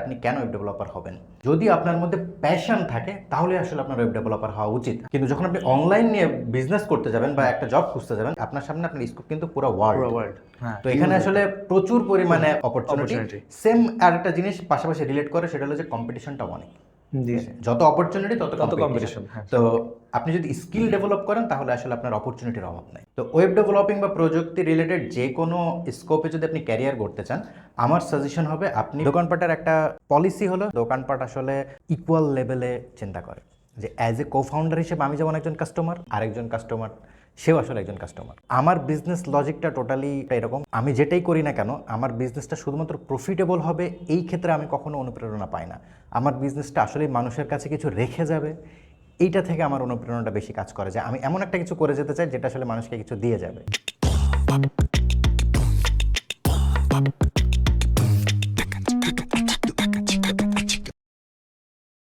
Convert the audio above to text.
আপনি কেন web developer হবেন? যদি আপনার মধ্যে প্যাশন থাকে তাহলে আসলে আপনার ওয়েব ডেভেলপার হওয়া উচিত। কিন্তু যখন আপনি অনলাইন নিয়ে বিজনেস করতে যাবেন বা একটা জব খুঁজতে যাবেন আপনার সামনে আপনার স্কোপ কিন্তু পুরো ওয়ার্ল্ড ওয়ার্ল্ড হ্যাঁ তো এখানে আসলে প্রচুর পরিমাণে অপরচুনিটি সেম আর একটা জিনিস পাশাপাশি রিলেট করে সেটা হলো যে কম্পিটিশনটা অনেক। যত অপরচুনিটি তত তত কম্পিটিশন কম্পিটিশন হ্যাঁ। তো আপনি যদি স্কিল ডেভেলপ করেন তাহলে আসলে আপনার অপরচুনিটির অভাব নাই। তো ওয়েব ডেভেলপিং বা প্রযুক্তি রিলেটেড যে কোনো স্কোপে যদি আপনি ক্যারিয়ার করতে চান আমার সাজেশন হবে আপনি দোকানপাটের একটা পলিসি হলো, দোকানপাট আসলে ইকুয়াল লেভেলে চিন্তা করে। যে অ্যাজ এ কো ফাউন্ডার হিসেবে আমি যেমন একজন কাস্টমার আরেকজন কাস্টমার সেও আসলে একজন কাস্টমার আমার বিজনেস লজিকটা টোটালি এরকম, আমি যেটাই করি না কেন, আমার বিজনেসটা শুধুমাত্র প্রফিটেবল হবে, এই ক্ষেত্রে আমি কখনো অনুপ্রেরণা পাই না। আমার বিজনেসটা আসলে মানুষের কাছে কিছু রেখে যাবে, এইটা থেকে আমার অনুপ্রেরণাটা বেশি কাজ করে। যে আমি এমন একটা কিছু করে যেতে চাই, যেটা আসলে মানুষকে কিছু দিয়ে যাবে।